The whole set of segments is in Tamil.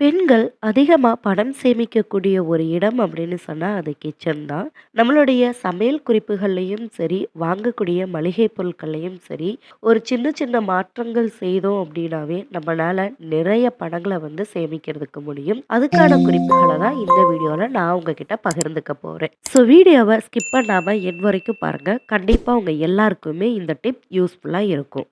பெண்கள் அதிகமாக பணம் சேமிக்கக்கூடிய ஒரு இடம் அப்படின்னு சொன்னால் அது கிச்சன் தான். நம்மளுடைய சமையல் குறிப்புகள்லையும் சரி, வாங்கக்கூடிய மளிகை பொருட்கள்லையும் சரி, ஒரு சின்ன சின்ன மாற்றங்கள் செய்தோம் அப்படின்னாவே, நம்மளால நிறைய பணங்களை வந்து சேமிக்கிறதுக்கு முடியும். அதுக்கான குறிப்புகளை தான் இந்த வீடியோவில் நான் உங்ககிட்ட பகிர்ந்துக்க போகிறேன் ஸோ வீடியோவை ஸ்கிப் பண்ணாமல் என் வரைக்கும் பாருங்கள் கண்டிப்பாக உங்கள் எல்லாருக்குமே இந்த டிப் யூஸ்ஃபுல்லாக இருக்கும்.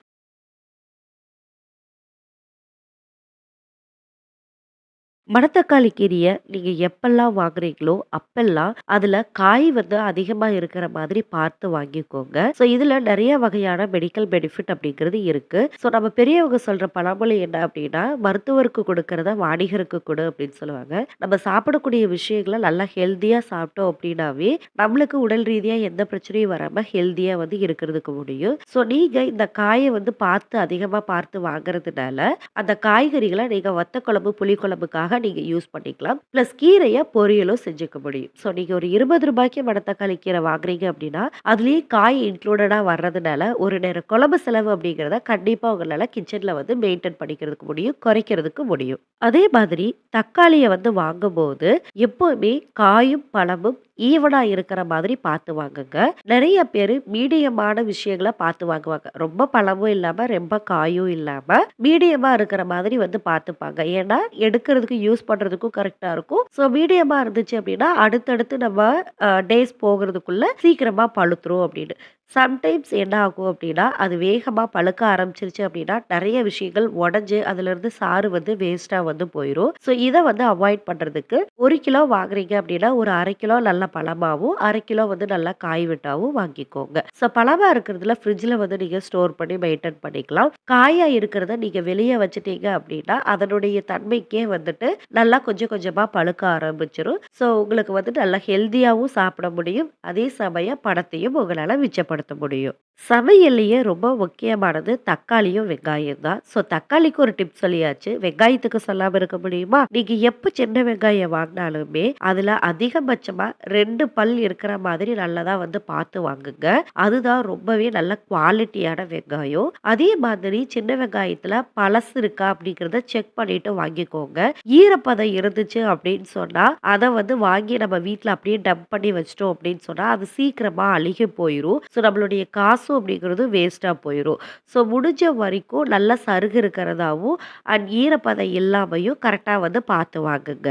மணத்தக்காளி கீரையை நீங்கள் எப்பெல்லாம் வாங்குறீங்களோ, அப்பெல்லாம் அதில் காய் வந்து அதிகமாக இருக்கிற மாதிரி பார்த்து வாங்கிக்கோங்க. ஸோ இதில் நிறைய வகையான மெடிக்கல் பெனிஃபிட் அப்படிங்கிறது இருக்குது ஸோ நம்ம பெரியவங்க சொல்கிற பழமொழி என்ன அப்படின்னா, "மருத்துவருக்கு கொடுக்கறத வாணிகருக்கு கொடு" அப்படின்னு சொல்லுவாங்க. நம்ம சாப்பிடக்கூடிய விஷயங்கள நல்லா ஹெல்த்தியாக சாப்பிட்டோம் அப்படின்னாவே, நம்மளுக்கு உடல் ரீதியாக எந்த பிரச்சனையும் வராமல் ஹெல்த்தியாக வந்து இருக்கிறதுக்கு முடியும். ஸோ நீங்கள் இந்த காயை வந்து பார்த்து அதிகமாக பார்த்து வாங்குறதுனால, அந்த காய்கறிகளை நீங்கள் வத்த குழம்பு, புளிக்குழம்புக்காக நீங்கள் யூஸ் பண்ணிக்கலாம். ப்ளஸ் கீரையை பொரியலும் செஞ்சுக்க முடியும். ஸோ நீங்கள் ஒரு இருபது ரூபாய்க்கு மணத்தக்காளி கீரை வாங்குறீங்க அப்படின்னா, அதுலேயே காய் இன்க்ளூடடாக வர்றதுனால, ஒரு நேரம் குழம்பு செலவு அப்படிங்கிறத கண்டிப்பாக உங்களால் கிச்சனில் வந்து மெயின்டெயின் பண்ணிக்கிறதுக்கு முடியும். குறைக்கிறதுக்கு முடியும். அதே மாதிரி தக்காளியை வந்து வாங்கும்போது, எப்போவுமே காயும், பழமும் ஈவனா இருக்கிற மாதிரி பார்த்து வாங்குங்க. நிறைய பேர் மீடியமான விஷயங்கள பார்த்து வாங்குவாங்க. ரொம்ப பழமும் இல்லாம, ரொம்ப காயும் இல்லாம, மீடியமா இருக்கிற மாதிரி வந்து பார்த்துப்பாங்க. ஏன்னா, எடுக்கிறதுக்கு யூஸ் பண்றதுக்கும் கரெக்டாக இருக்கும். ஸோ மீடியமா இருந்துச்சு அப்படின்னா, அடுத்தடுத்து நம்ம டேஸ் போகிறதுக்குள்ள சீக்கிரமா பழுத்துரும் அப்படின்னு. சம்டைம்ஸ் என்ன ஆகும் அப்படின்னா, அது வேகமாக பழுக்க ஆரம்பிச்சிருச்சு அப்படின்னா, நிறைய விஷயங்கள் உடஞ்சி அதுலேருந்து சாறு வந்து வேஸ்ட்டாக வந்து போயிடும் ஸோ இதை வந்து அவாய்ட் பண்ணுறதுக்கு ஒரு கிலோ வாங்குறீங்க அப்படின்னா, ஒரு அரை கிலோ நல்ல பழமாகவும் அரை கிலோ வந்து நல்லா காய் விட்டாவும் வாங்கிக்கோங்க. ஸோ பழமாக இருக்கிறதுல ஃப்ரிட்ஜில் வந்து நீங்கள் ஸ்டோர் பண்ணி மெயின்டெயின் பண்ணிக்கலாம். காயாக இருக்கிறத நீங்கள் வெளியே வச்சுட்டீங்க அப்படின்னா, அதனுடைய தன்மைக்கே வந்துட்டு நல்லா கொஞ்சம் கொஞ்சமாக பழுக்க ஆரம்பிச்சிடும் ஸோ உங்களுக்கு வந்து நல்லா ஹெல்த்தியாகவும் சாப்பிட முடியும். அதே சமயம் பணத்தையும் உங்களால் உங்களால பயன்படுத்த முடியும். சமையல்லையே ரொம்ப முக்கியமானது தக்காளியும், வெங்காயம் தான். ஸோ தக்காளிக்கு ஒரு டிப் சொல்லியாச்சு. வெங்காயத்துக்கு சொல்லாம இருக்க முடியுமா? நீங்க எப்போ சின்ன வெங்காயம் வாங்கினாலுமே அதுல அதிகபட்சமா ரெண்டு பல் இருக்கிற மாதிரி நல்லதா வந்து பார்த்து வாங்குங்க. அதுதான் ரொம்பவே நல்ல குவாலிட்டியான வெங்காயம். அதே மாதிரி சின்ன வெங்காயத்துல பழசு இருக்கா அப்படிங்கிறத செக் பண்ணிட்டு வாங்கிக்கோங்க. ஈரப்பதம் இருந்துச்சு அப்படின்னு சொன்னா, அதை வந்து வாங்கி நம்ம வீட்டில் அப்படியே டம்ப் பண்ணி வச்சிட்டோம் அப்படின்னு சொன்னா, அது சீக்கிரமா அழுகி போயிரும். ஸோ நம்மளுடைய காசும் அப்படிங்கிறது வேஸ்ட்டாக போயிடும் ஸோ முடிஞ்ச வரைக்கும் நல்லா சருகு இருக்கிறதாவும், அண்ட் ஈரப்பதம் இல்லாமையும் கரெக்டாக வந்து பார்த்து வாங்குங்க.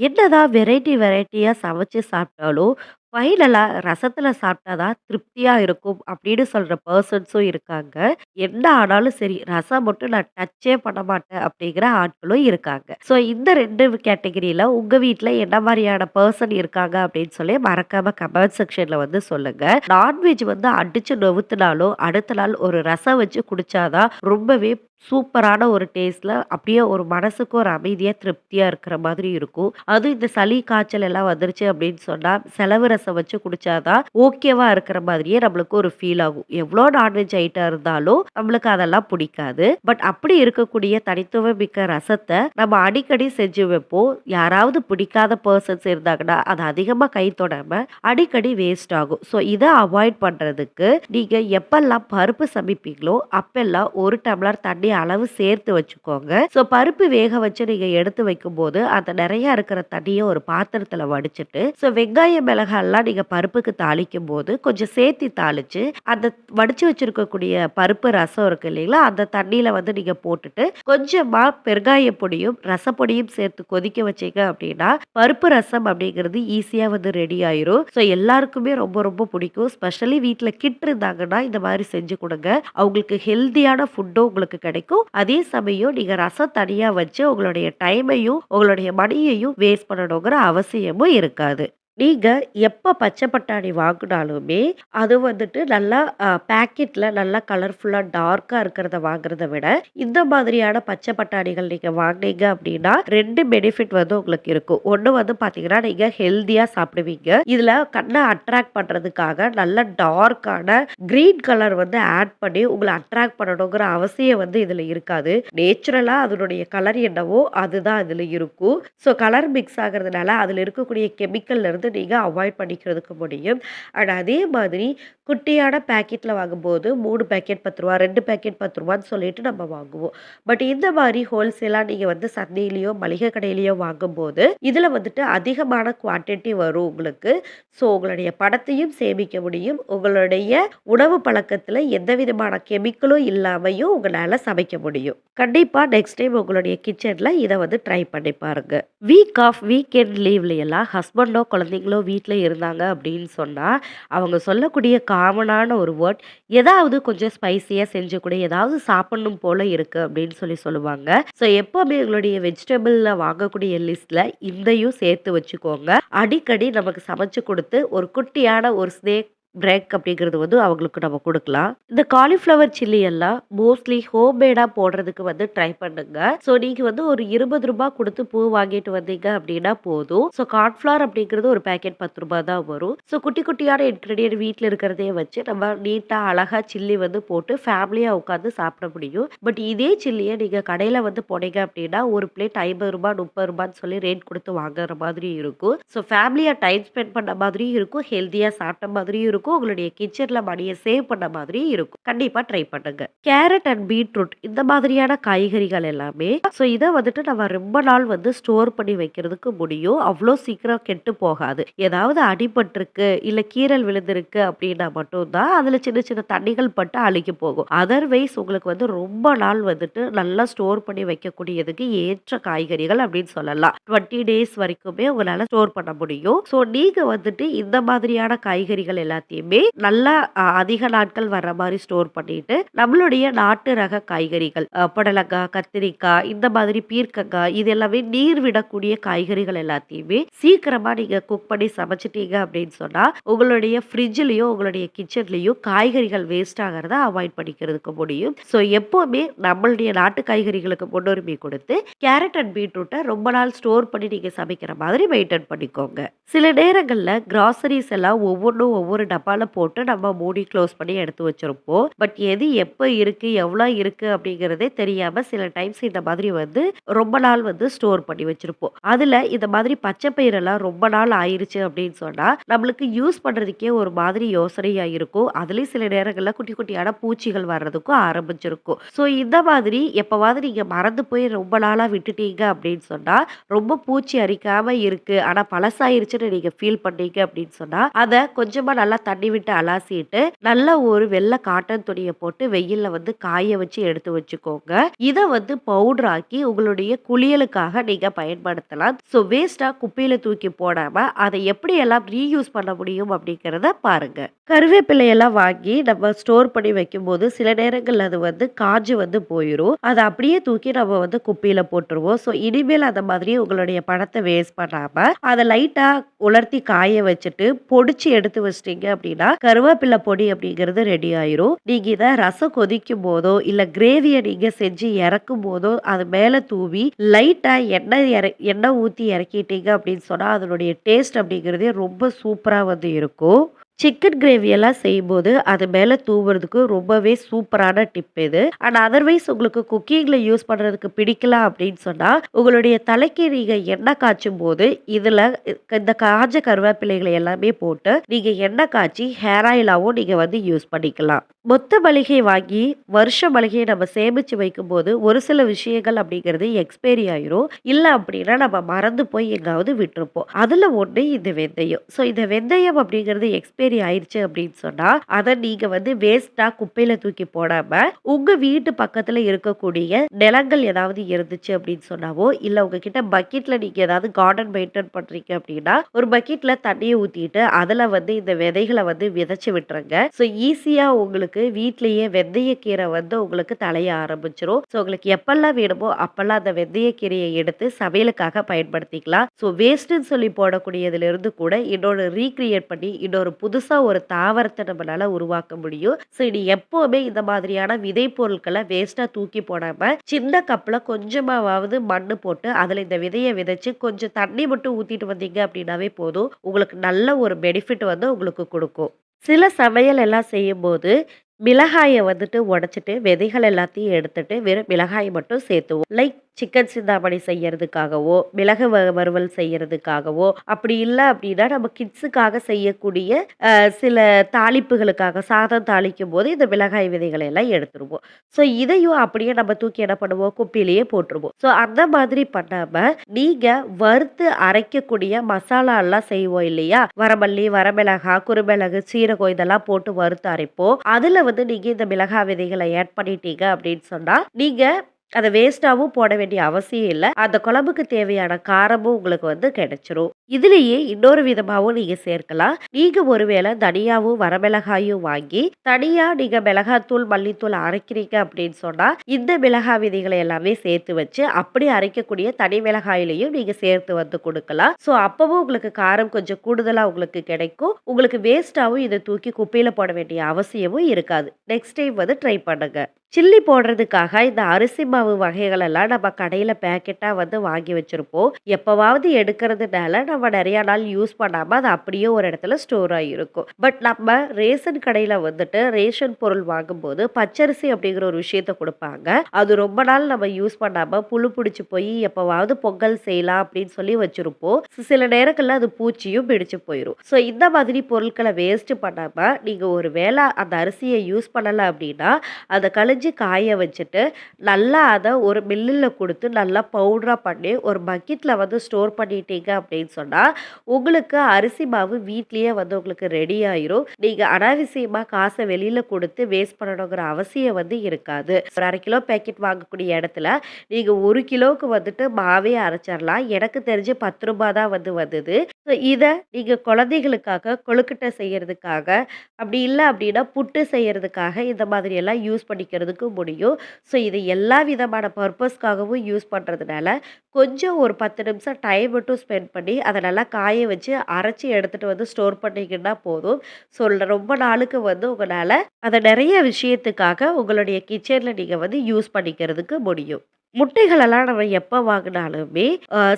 என்னதான் வெரைட்டி வெரைட்டியாக சமைச்சு சாப்பிட்டாலும், ஃபைனலா ரசத்துல சாப்பிட்டா தான் திருப்தியா இருக்கும் அப்படின்னு சொல்ற பெர்சன்ஸும் இருக்காங்க. என்ன ஆனாலும் சரி, ரசம் மட்டும் நான் டச்சே பண்ண மாட்டேன் அப்படிங்கிற ஆட்களும் இருக்காங்க. ஸோ இந்த 2 கேட்டகரில உங்க வீட்ல என்ன மாரியான பெர்சன் இருக்காங்க அப்படின்னு சொல்லி மறக்காம கமெண்ட் செக்ஷன்ல வந்து சொல்லுங்க. நான்வெஜ் வந்து அடிச்சு நொவுத்துனாலும், அடுத்த நாள் ஒரு ரசம் வச்சு குடிச்சா தான் ரொம்பவே சூப்பரான ஒரு டேஸ்ட்ல அப்படியே ஒரு மனசுக்கு ஒரு அமைதியா, திருப்தியா இருக்கிற மாதிரி இருக்கும். அதுவும் இந்த சளி, காய்ச்சல் எல்லாம் வந்துருச்சு அப்படின்னு சொன்னா, செலவு ரசம் வச்சு குடிச்சா தான் ஓகேவா இருக்கிற மாதிரியே நம்மளுக்கு ஒரு ஃபீல் ஆகும். எவ்வளோ நான்வெஜ் ஐட்டம் இருந்தாலும், நம்மளுக்கு அதெல்லாம் பிடிக்காது. பட் அப்படி இருக்கக்கூடிய தனித்துவம் மிக்க ரசத்தை நம்ம அடிக்கடி செஞ்சு வைப்போம். யாராவது பிடிக்காத பர்சன்ஸ் இருந்தாங்கன்னா, அதை அதிகமாக கை தொடாம அடிக்கடி வேஸ்ட் ஆகும். ஸோ இதை அவாய்ட் பண்ணுறதுக்கு நீங்கள் எப்பெல்லாம் பருப்பு சமைப்பீங்களோ, அப்பெல்லாம் ஒரு டம்ளர் தண்ணி அளவு சேர்த்து வச்சுக்கோங்க. ஸோ பருப்பு வேக வச்சு நீங்கள் எடுத்து வைக்கும்போது, அந்த நிறையா இருக்கிற தண்ணியை ஒரு பாத்திரத்தில் வடிச்சிட்டு ஸோ வெங்காயம், மிளகாய்லாம் நீங்கள் பருப்புக்கு தாளிக்கும்போது கொஞ்சம் சேர்த்து தாளித்து அந்த வடித்து வச்சிருக்கக்கூடிய பருப்பு ரசம் இருக்குது இல்லைங்களா, அந்த தண்ணியில் வந்து நீங்கள் போட்டுட்டு, கொஞ்சமாக பெருங்காய பொடியும், ரசப்பொடியும் சேர்த்து கொதிக்க வச்சீங்க அப்படின்னா, பருப்பு ரசம் அப்படிங்கிறது ஈஸியாக வந்து ரெடி ஆயிரும். ஸோ எல்லாருக்குமே ரொம்ப ரொம்ப பிடிக்கும். ஸ்பெஷலி வீட்டில் கிட் இருந்தாங்கன்னா, இந்த மாதிரி செஞ்சு கொடுங்க அவங்களுக்கு ஹெல்த்தியான ஃபுட்டும் உங்களுக்கு கிடைக்கும். அதே சமயம் நீங்கள் ரசம் தனியாக வச்சு உங்களுடைய டைமையும், உங்களுடைய மணியையும் வேஸ்ட் பண்ணணுங்கிற அவசியமும் இருக்காது. நீங்கள் எப்போ பச்சை பட்டாணி வாங்கினாலுமே அது வந்துட்டு நல்லா பேக்கெட்டில் நல்லா கலர்ஃபுல்லாக டார்க்காக இருக்கிறத வாங்குறத விட, இந்த மாதிரியான பச்சை பட்டாணிகள் நீங்கள் வாங்குனீங்க அப்படின்னா, ரெண்டு பெனிஃபிட் வந்து உங்களுக்கு இருக்கும். ஒன்று வந்து பார்த்தீங்கன்னா, நீங்கள் ஹெல்த்தியாக சாப்பிடுவீங்க. இதில் கண்ணை அட்ராக்ட் பண்ணுறதுக்காக நல்ல டார்க்கான க்ரீன் கலர் வந்து ஆட் பண்ணி உங்களை அட்ராக்ட் பண்ணணுங்கிற அவசியம் வந்து இதில் இருக்காது. நேச்சுரலாக அதனுடைய கலர் என்னவோ அதுதான் இதில் இருக்கும். ஸோ கலர் மிக்ஸ் ஆகிறதுனால அதில் இருக்கக்கூடிய கெமிக்கல்லேருந்து வந்து நீங்க அவாய்ட் பண்ணிக்கிறதுக்கு முடியும். அண்ட் அதே மாதிரி குட்டியான பாக்கெட்ல வாங்கும்போது மூணு பாக்கெட் பத்து ரூபா ரெண்டு பேக்கெட் பத்து ரூபான்னு சொல்லிட்டு நம்ம வாங்குவோம். பட் இந்த மாதிரி ஹோல்சேலாக நீங்க வந்து சந்தையிலையோ மளிகை கடையிலையோ வாங்கும்போது, இதில் வந்துட்டு அதிகமான குவான்டிட்டி வரும் உங்களுக்கு. ஸோ உங்களுடைய பணத்தையும் சேமிக்க முடியும். உங்களுடைய உணவு பழக்கத்தில் எந்த விதமான கெமிக்கலும் இல்லாமையும் உங்களால சமைக்க முடியும். கண்டிப்பாக நெக்ஸ்ட் டைம் உங்களுடைய கிச்சனில் இதை வந்து ட்ரை பண்ணி பாருங்க. வீக் ஆஃப், வீக்கெண்ட் லீவ்ல எல்லாம் ஹஸ்பண்டோ, குழந்தைங்களோ வீட்டில் இருந்தாங்க அப்படின்னு சொன்னால் அவங்க சொல்லக்கூடிய காமனான ஒரு வேர்ட் ஏதாவது கொஞ்சம் ஸ்பைஸியாக செஞ்சு கூட ஏதாவது சாப்பிடணும் போல இருக்கு அப்படின்னு சொல்லி சொல்லுவாங்க. ஸோ எப்போவுமே எங்களுடைய வெஜிடபிளில் வாங்கக்கூடிய லிஸ்ட்டில் இதையும் சேர்த்து வச்சுக்கோங்க. அடிக்கடி நமக்கு சமைச்சு கொடுத்து ஒரு குட்டியான ஒரு ஸ்னேக் பிரேக் அப்படிங்கிறது வந்து அவங்களுக்கு நம்ம கொடுக்கலாம் இந்த காலிஃப்ளவர் சில்லி எல்லாம் மோஸ்ட்லி ஹோம்மேடாக போடுறதுக்கு வந்து ட்ரை பண்ணுங்க. ஸோ நீங்கள் வந்து ஒரு இருபது ரூபாய் கொடுத்து பூ வாங்கிட்டு வந்தீங்க அப்படின்னா போதும். ஸோ கார்ன்ஃப்ளவர் அப்படிங்கிறது ஒரு பேக்கெட் பத்து ரூபாய் தான் வரும். ஸோ குட்டி குட்டியான இன்க்ரீடியன்ட் வீட்டில் இருக்கிறதையே வச்சு நம்ம நீட்டாக அழகாக சில்லி வந்து போட்டு ஃபேமிலியாக உட்காந்து சாப்பிட முடியும். பட் இதே சில்லியை நீங்கள் கடையில் வந்து போனீங்க அப்படின்னா, ஒரு பிளேட் ஐம்பது ரூபாய் முப்பது ரூபான்னு சொல்லி ரேட் கொடுத்து வாங்குற மாதிரி இருக்கும். ஸோ ஃபேமிலியாக டைம் ஸ்பெண்ட் பண்ண மாதிரியும் இருக்கும். ஹெல்த்தியாக சாப்பிட்ட மாதிரியும் இருக்கும். உங்களுடைய கிச்சன்ல மணியை சேவ் பண்ண மாதிரியும் இருக்கும். கண்டிப்பா ட்ரை பண்ணுங்க. கேரட் அண்ட் பீட்ரூட் இந்த மாதிரியான காய்கறிகள் எல்லாமே ஸோ இதை வந்துட்டு நம்ம ரொம்ப நாள் வந்து ஸ்டோர் பண்ணி வைக்கிறதுக்கு முடியும். அவ்வளோ சீக்கிரம் கெட்டு போகாது. ஏதாவது அடிபட்டிருக்கு இல்லை கீறல் விழுந்திருக்கு அப்படின்னா மட்டும் தான் சின்ன சின்ன தண்ணிகள் பட்டு அழுகி போகும். அதர்வைஸ் உங்களுக்கு வந்து ரொம்ப நாள் வந்துட்டு நல்லா ஸ்டோர் பண்ணி வைக்கக்கூடியதுக்கு ஏற்ற காய்கறிகள் அப்படின்னு சொல்லலாம். 20 டேஸ் வரைக்குமே உங்களால் ஸ்டோர் பண்ண முடியும். ஸோ நீங்கள் வந்துட்டு இந்த மாதிரியான காய்கறிகள் எல்லாத்தையும் எல்லாத்தையுமே நல்லா அதிக நாட்கள் வர்ற மாதிரி ஸ்டோர் பண்ணிட்டு, நம்மளுடைய நாட்டு ரக காய்கறிகள் புடலங்காய், கத்திரிக்காய் இந்த மாதிரி பீர்க்கங்காய் இது எல்லாமே நீர் விடக்கூடிய காய்கறிகள் எல்லாத்தையுமே சீக்கிரமா நீங்க குக் பண்ணி சமைச்சிட்டீங்க அப்படின்னு சொன்னா, உங்களுடைய ஃப்ரிட்ஜ்லயோ உங்களுடைய கிச்சன்லயோ காய்கறிகள் வேஸ்ட் ஆகிறத அவாய்ட் பண்ணிக்கிறதுக்கு முடியும். ஸோ எப்போவுமே நம்மளுடைய நாட்டு காய்கறிகளுக்கு முன்னுரிமை கொடுத்து, கேரட் அண்ட் பீட்ரூட்டை ரொம்ப நாள் ஸ்டோர் பண்ணி நீங்க சமைக்கிற மாதிரி மெயின்டெயின் பண்ணிக்கோங்க. சில நேரங்களில் கிராசரிஸ் எல்லாம் ஒவ்வொன்றும் ஒவ்வொரு டப்பாவில் போட்டு நம்ம மூடி க்ளோஸ் பண்ணி எடுத்து வச்சிருப்போம். பட் எது எப்போ இருக்கு, எவ்வளோ இருக்கு அப்படிங்கிறதே தெரியாம சில டைம்ஸ் இந்த மாதிரி வந்து ரொம்ப நாள் வந்து ஸ்டோர் பண்ணி வச்சிருப்போம். அதுல இந்த மாதிரி பச்சை பயிரெல்லாம் ரொம்ப நாள் ஆயிருச்சு அப்படின்னு சொன்னா, நம்மளுக்கு யூஸ் பண்றதுக்கே ஒரு மாதிரி யோசனையாக இருக்கும். அதுலயும் சில நேரங்களில் குட்டி குட்டியான பூச்சிகள் வர்றதுக்கும் ஆரம்பிச்சிருக்கும். ஸோ இந்த மாதிரி எப்பவாவது நீங்க மறந்து போய் ரொம்ப நாளா விட்டுட்டீங்க அப்படின்னு சொன்னா, ரொம்ப பூச்சி அரிக்காம இருக்கு. ஆனா பழசாயிருச்சுன்னு நீங்க ஃபீல் பண்ணீங்க அப்படின்னு சொன்னா, அதை கொஞ்சமா நல்லா தண்ணி விட்டு அலாசிட்டு, நல்ல ஒரு வெள்ளை காட்டன் துணியை போட்டு வெயில்ல வந்து காய வச்சு எடுத்து வச்சுக்கோங்க. இதை வந்து பவுடர் ஆக்கி உங்களுடைய குளியலுக்காக நீங்க பயன்படுத்தலாம். ஸோ வேஸ்ட்டாக குப்பையில தூக்கி போடாம, எப்படி எப்படியெல்லாம் ரீயூஸ் பண்ண முடியும் அப்படிங்கிறத பாருங்க. கருவேப்பிலையெல்லாம் வாங்கி நம்ம ஸ்டோர் பண்ணி வைக்கும்போது, சில நேரங்களில் அது வந்து காஞ்சு வந்து போயிடும் அதை அப்படியே தூக்கி நம்ம வந்து குப்பையில போட்டுருவோம். ஸோ இனிமேல் அந்த மாதிரி உங்களுடைய பணத்தை வேஸ்ட் பண்ணாம, அதை லைட்டா உலர்த்தி காய வச்சுட்டு, பொடிச்சு எடுத்து வச்சிட்டிங்க அப்படின்னா, கருவேப்பிலை பொடி அப்படிங்கிறது ரெடி ஆயிரும். நீங்க இதை ரசம் கொதிக்கும் போதோ, இல்ல கிரேவியை நீங்க செஞ்சு இறக்கும் போதோ, அது மேல தூவி லைட்டா எண்ணெய் எண்ணெய் ஊத்தி இறக்கிட்டீங்க அப்படின்னு சொன்னா, அதனுடைய டேஸ்ட் அப்படிங்கிறதே ரொம்ப சூப்பரா வந்து இருக்கும். சிக்கன் கிரேவி எல்லாம் செய்யும்போது, அது மேலே தூவுறதுக்கு ரொம்பவே சூப்பரான டிப் இது. அண்ட் அதர்வைஸ் உங்களுக்கு குக்கிங்கில் யூஸ் பண்ணுறதுக்கு பிடிக்கல அப்படின்னு சொன்னால் உங்களுடைய தலைக்கு நீங்கள் எண்ணெய் காய்ச்சும் போது இதில் இந்த காஞ்ச கருவேப்பிலைகளை எல்லாமே போட்டு, நீங்கள் எண்ணெய் காய்ச்சி ஹேர் ஆயிலாகவும் நீங்கள் வந்து யூஸ் பண்ணிக்கலாம். மொத்த மளிகை வாங்கி, வருஷ மளிகையை நம்ம சேமித்து வைக்கும்போது, ஒரு சில விஷயங்கள் அப்படிங்கிறது எக்ஸ்பைரி ஆயிரும். இல்லை அப்படின்னா நம்ம மறந்து போய் எங்காவது விட்டுருப்போம். அதில் ஒன்று இந்த வெந்தயம். ஸோ இந்த வெந்தயம் அப்படிங்கிறது எக்ஸ்பைரி ஆயிடுச்சு அப்படின்னு சொன்னால் அதை நீங்கள் வந்து வேஸ்ட்டாக குப்பையில் தூக்கி போடாமல் உங்கள் வீட்டு பக்கத்தில் இருக்கக்கூடிய நிலங்கள் ஏதாவது இருந்துச்சு அப்படின்னு சொன்னாவோ, இல்லை உங்ககிட்ட பக்கெட்டில் நீங்கள் ஏதாவது கார்டன் மெயின்டைன் பண்ணுறீங்க அப்படின்னா, ஒரு பக்கெட்டில் தண்ணியை ஊற்றிட்டு அதில் வந்து இந்த விதைகளை வந்து விதைச்சி விட்டுருங்க. ஸோ ஈஸியாக உங்களுக்கு வீட்லயே வெந்தயக்கீரை வந்து உங்களுக்கு தலைய ஆரம்பிச்சிரும் ஸோ உங்களுக்கு எப்பெல்லாம் வேணுமோ, அப்பெல்லாம் அந்த வெந்தயக்கீரையை எடுத்து சமையலுக்காக பயன்படுத்திக்கலாம். ஸோ வேஸ்ட்டுன்னு சொல்லி போடக்கூடியதுலேருந்து கூட இன்னொன்று ரீகிரியேட் பண்ணி, இன்னொரு புதுசா ஒரு தாவரத்தை நம்மளால உருவாக்க முடியும். ஸோ இனி எப்பவுமே இந்த மாதிரியான விதை பொருட்களை வேஸ்ட்டாக தூக்கி போடாம, சின்ன கப்ல கொஞ்சமாவது மண்ணு போட்டு, அதுல இந்த விதையை விதைச்சு, கொஞ்சம் தண்ணி மட்டும் ஊத்திட்டு வந்தீங்க அப்படின்னாவே போதும். உங்களுக்கு நல்ல ஒரு பெனிஃபிட் வந்து உங்களுக்கு கொடுக்கும் சில சமையல் எல்லாம் செய்யும்போது, மிளகாயை வந்துட்டு உடச்சிட்டு விதைகள் எல்லாத்தையும் எடுத்துட்டு வெறும் மிளகாய் மட்டும் சேர்த்துவோம். லைக் சிக்கன் சிந்தாமணி செய்யறதுக்காகவோ, மிளகு வ வறுவல் செய்யறதுக்காகவோ, அப்படி இல்லை அப்படின்னா நம்ம கிட்ஸுக்காக செய்யக்கூடிய சில தாளிப்புகளுக்காக சாதம் தாளிக்கும்போது இந்த மிளகாய் விதைகளை எல்லாம் எடுத்துருவோம். ஸோ இதையும் அப்படியே நம்ம தூக்கி என்ன பண்ணுவோம், குப்பிலேயே போட்டுருவோம். ஸோ அந்த மாதிரி பண்ணாம, நீங்க வறுத்து அரைக்கக்கூடிய மசாலாலாம் செய்வோம் இல்லையா? வரமல்லி, வரமிளகா, குறுமிளகு, சீரகம் இதெல்லாம் போட்டு வறுத்து அரைப்போம். அதுல வந்து நீங்கள் இந்த மிளகாய் விதைகளை ஆட் பண்ணிட்டீங்க அப்படின்னு சொன்னால் நீங்கள் அதை வேஸ்ட்டாகவும் போட வேண்டிய அவசியம் இல்லை அந்த குழம்புக்கு தேவையான காரமும் உங்களுக்கு வந்து கிடைச்சிரும். இதுலேயே இன்னொரு விதமாகவும் நீங்கள் சேர்க்கலாம். நீங்கள் ஒருவேளை தனியாவும், வரமிளகாயும் வாங்கி, தனியாக நீங்கள் மிளகாத்தூள், மல்லித்தூள் அரைக்கிறீங்க அப்படின்னு சொன்னால் இந்த மிளகாய் விதிகளை எல்லாமே சேர்த்து வச்சு, அப்படி அரைக்கக்கூடிய தனி மிளகாயிலையும் நீங்கள் சேர்த்து வந்து கொடுக்கலாம் ஸோ அப்போவும் உங்களுக்கு காரம் கொஞ்சம் கூடுதலாக உங்களுக்கு கிடைக்கும். உங்களுக்கு வேஸ்ட்டாகவும் இதை தூக்கி குப்பையில் போட வேண்டிய அவசியமும் இருக்காது. நெக்ஸ்ட் டைம் வந்து ட்ரை பண்ணுங்கள் சில்லி போடுறதுக்காக இந்த அரிசி மாவு வகைகளெல்லாம் நம்ம கடையில் பேக்கெட்டாக வந்து வாங்கி வச்சுருப்போம். எப்போவாவது எடுக்கிறதுனால நம்ம நிறையா நாள் யூஸ் பண்ணாமல் அது அப்படியே ஒரு இடத்துல ஸ்டோர் ஆகியிருக்கும். பட் நம்ம ரேஷன் கடையில் வந்துட்டு ரேஷன் பொருள் வாங்கும்போது பச்சரிசி அப்படிங்கிற ஒரு விஷயத்த கொடுப்பாங்க. அது ரொம்ப நாள் நம்ம யூஸ் பண்ணாமல் புழு பிடிச்சி போய் எப்போவாவது பொங்கல் செய்யலாம் அப்படின்னு சொல்லி வச்சுருப்போம். சில நேரங்களில் அது பூச்சியும் பிடிச்சு போயிடும் ஸோ இந்த மாதிரி பொருட்களை வேஸ்ட் பண்ணாமல் நீங்கள் ஒரு வேளை அந்த அரிசியை யூஸ் பண்ணலை அப்படின்னா, அதை கழிஞ்சு காய வச்சுட்டு, நல்லா அதை ஒரு மில்லில் கொடுத்து நல்லா பவுடராக பண்ணி ஒரு பக்கெட்டில் வந்து ஸ்டோர் பண்ணிட்டீங்க அப்படின்னு சொன்னால் உங்களுக்கு அரிசி மாவு வீட்லேயே வந்து உங்களுக்கு ரெடி ஆயிரும். நீங்கள் அனாவசியமாக காசை வெளியில் கொடுத்து வேஸ்ட் பண்ணணுங்கிற அவசியம் வந்து இருக்காது. ஒரு அரை கிலோ பேக்கெட் வாங்கக்கூடிய இடத்துல, நீங்கள் ஒரு கிலோவுக்கு வந்துட்டு மாவே அரைச்சிடலாம் எனக்கு தெரிஞ்சு பத்து ரூபா தான் வந்து வந்தது. ஸோ நீங்கள் குழந்தைகளுக்காக, கொழுக்கட்டை செய்கிறதுக்காக அப்படி இல்லை அப்படின்னா புட்டு செய்கிறதுக்காக இந்த மாதிரியெல்லாம் யூஸ் பண்ணிக்கிறது பண்ணிக்கிறதுக்கு முடியும். ஸோ இது எல்லா விதமான பர்பஸ்க்காகவும் யூஸ் பண்ணுறதுனால கொஞ்சம் ஒரு 10 நிமிஷம் டைம் மட்டும் ஸ்பெண்ட் பண்ணி, அதை நல்லா காய வச்சு அரைச்சி எடுத்துட்டு வந்து ஸ்டோர் பண்ணீங்கன்னா போதும். ஸோ ரொம்ப நாளுக்கு வந்து உங்களால் அதை நிறைய விஷயத்துக்காக உங்களுடைய கிச்சனில் நீங்கள் வந்து யூஸ் பண்ணிக்கிறதுக்கு முடியும். முட்டைகளெல்லாம் நம்ம எப்போ வாங்கினாலுமே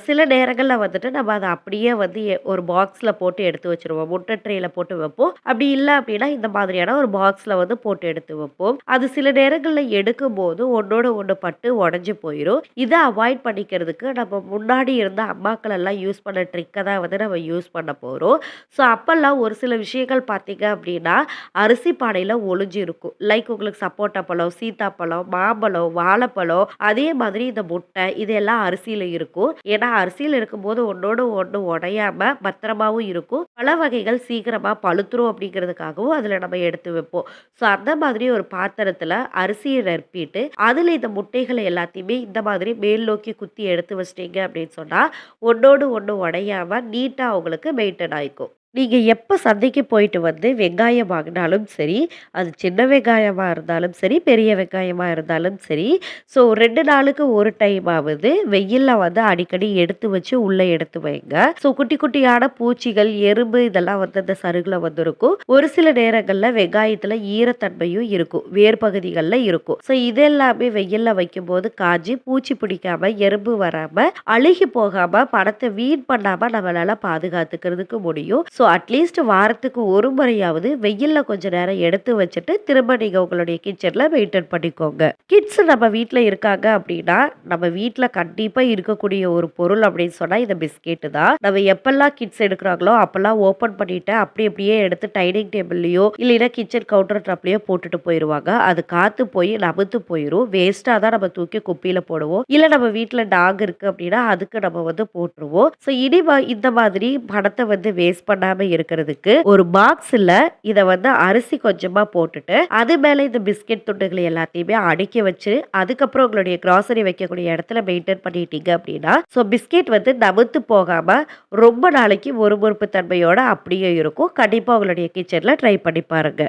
சில நேரங்களில் வந்துட்டு நம்ம அதை அப்படியே வந்து எ ஒரு பாக்ஸில் போட்டு எடுத்து வச்சுருவோம். முட்டை ட்ரேயில் போட்டு வைப்போம். அப்படி இல்லை அப்படின்னா, இந்த மாதிரியான ஒரு பாக்ஸில் வந்து போட்டு எடுத்து வைப்போம். அது சில நேரங்கள்ல எடுக்கும்போது ஒன்றோட ஒன்று பட்டு உடஞ்சி போயிடும் இதை அவாய்ட் பண்ணிக்கிறதுக்கு நம்ம முன்னாடி இருந்த அம்மாக்கள் எல்லாம் யூஸ் பண்ண ட்ரிக்கை தான் வந்து நம்ம யூஸ் பண்ண போகிறோம் ஸோ அப்போல்லாம் ஒரு சில விஷயங்கள் பார்த்தீங்க அப்படின்னா, அரிசி பானையில் ஒளிஞ்சிருக்கும். லைக் உங்களுக்கு சப்போட்டா பழம், சீத்தாப்பழம், மாம்பழம், வாழைப்பழம், அதே மாதிரி இந்த முட்டை இதெல்லாம் அரிசியில் இருக்கும். ஏன்னா அரிசியில் இருக்கும்போது ஒன்றோடு ஒன்று உடையாம பத்திரமாவும் இருக்கும். பல வகைகள் சீக்கிரமாக பழுத்துரும் அப்படிங்கிறதுக்காகவும் அதில் நம்ம எடுத்து வைப்போம். ஸோ அந்த மாதிரி ஒரு பாத்திரத்தில் அரிசியை நிரப்பிட்டு, அதில் இந்த முட்டைகளை எல்லாத்தையுமே இந்த மாதிரி மேல் நோக்கி குத்தி எடுத்து வச்சிட்டிங்க அப்படின்னு சொன்னால் ஒன்றோடு ஒன்று உடையாம நீட்டாக அவங்களுக்கு மெயின்டைன் ஆகிக்கும் நீங்கள் எப்போ சந்தைக்கு போயிட்டு வந்து வெங்காயம் வாங்கினாலும் சரி, அது சின்ன வெங்காயமாக இருந்தாலும் சரி, பெரிய வெங்காயமாக இருந்தாலும் சரி, ஸோ ரெண்டு நாளுக்கு ஒரு டைமாவது வெயிலில் வந்து அடிக்கடி எடுத்து வச்சு உள்ளே எடுத்து வைங்க. ஸோ குட்டி குட்டியான பூச்சிகள், எறும்பு இதெல்லாம் வந்து அந்த சருகில் வந்திருக்கும் ஒரு சில நேரங்களில் வெங்காயத்தில் ஈரத்தன்மையும் இருக்கும். வேர் பகுதிகளில் இருக்கும். ஸோ இதெல்லாமே வெயிலில் வைக்கும்போது காஞ்சி பூச்சி பிடிக்காமல் எறும்பு வராமல் அழுகி போகாமல் பணத்தை வீண் பண்ணாமல் நம்மளால் பாதுகாத்துக்கிறதுக்கு முடியும். ஸோ அட்லீஸ்ட் வாரத்துக்கு ஒரு முறையாவது வெயிலில் கொஞ்ச நேரம் எடுத்து வச்சுட்டு, திரும்ப நீங்கள் உங்களுடைய கிச்சனில் மெயின்டெயின் பண்ணிக்கோங்க. கிட்ஸ் நம்ம வீட்டில் இருக்காங்க அப்படின்னா, நம்ம வீட்டில் கண்டிப்பாக இருக்கக்கூடிய ஒரு பொருள் அப்படின்னு சொன்னால் இந்த பிஸ்கெட் தான். நம்ம எப்பெல்லாம் கிட்ஸ் எடுக்கிறாங்களோ அப்போல்லாம் ஓப்பன் பண்ணிட்டு அப்படி அப்படியே எடுத்து டைனிங் டேபிள்லையோ இல்லைன்னா கிச்சன் கவுண்டர் டாப்லையோ போட்டுட்டு போயிடுவாங்க அது காற்று போய் நமுத்து போயிடும் வேஸ்ட்டாக தான் நம்ம தூக்கி குப்பியில் போடுவோம். இல்லை நம்ம வீட்டில் டாக் இருக்குது அப்படின்னா, அதுக்கு நம்ம வந்து போட்டுருவோம். ஸோ இனி இந்த மாதிரி பணத்தை வந்து வேஸ்ட் பண்ணாம இருக்கிறதுக்கு, ஒரு பாக்ஸ்ல இத வந்து அரிசி கொஞ்சமா போட்டுட்டு, அது மேல இந்த பிஸ்கெட் துண்டுகளை எல்லாத்தையுமே அடுக்கி வச்சு, அதுக்கப்புறம் உங்களுடைய கிராசரி வைக்கக்கூடிய இடத்துல மெயின்டெயின் பண்ணிட்டீங்க அப்படின்னா, ஸோ பிஸ்கெட் வந்து நமுத்து போகாம, ரொம்ப நாளைக்கு மொறுமொறுப்பு தன்மையோட அப்படியே இருக்கும். கண்டிப்பா உங்களுடைய கிச்சன்ல ட்ரை பண்ணி பாருங்க.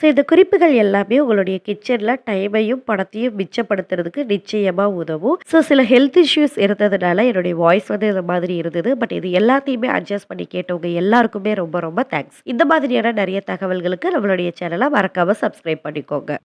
ஸோ இந்த குறிப்புகள் எல்லாமே உங்களுடைய கிச்சனில் டைமையும், பணத்தையும் மிச்சப்படுத்துறதுக்கு நிச்சயமாக உதவும். ஸோ சில ஹெல்த் இஷ்யூஸ் இருந்ததுனால என்னுடைய வாய்ஸ் வந்து இந்த மாதிரி இருந்தது. பட் இது எல்லாத்தையுமே அட்ஜஸ்ட் பண்ணி கேட்டவங்க எல்லாருக்குமே ரொம்ப ரொம்ப தேங்க்ஸ். இந்த மாதிரியான நிறைய தகவல்களுக்கு நம்மளுடைய சேனலை மறக்காமல் சப்ஸ்கிரைப் பண்ணிக்கோங்க.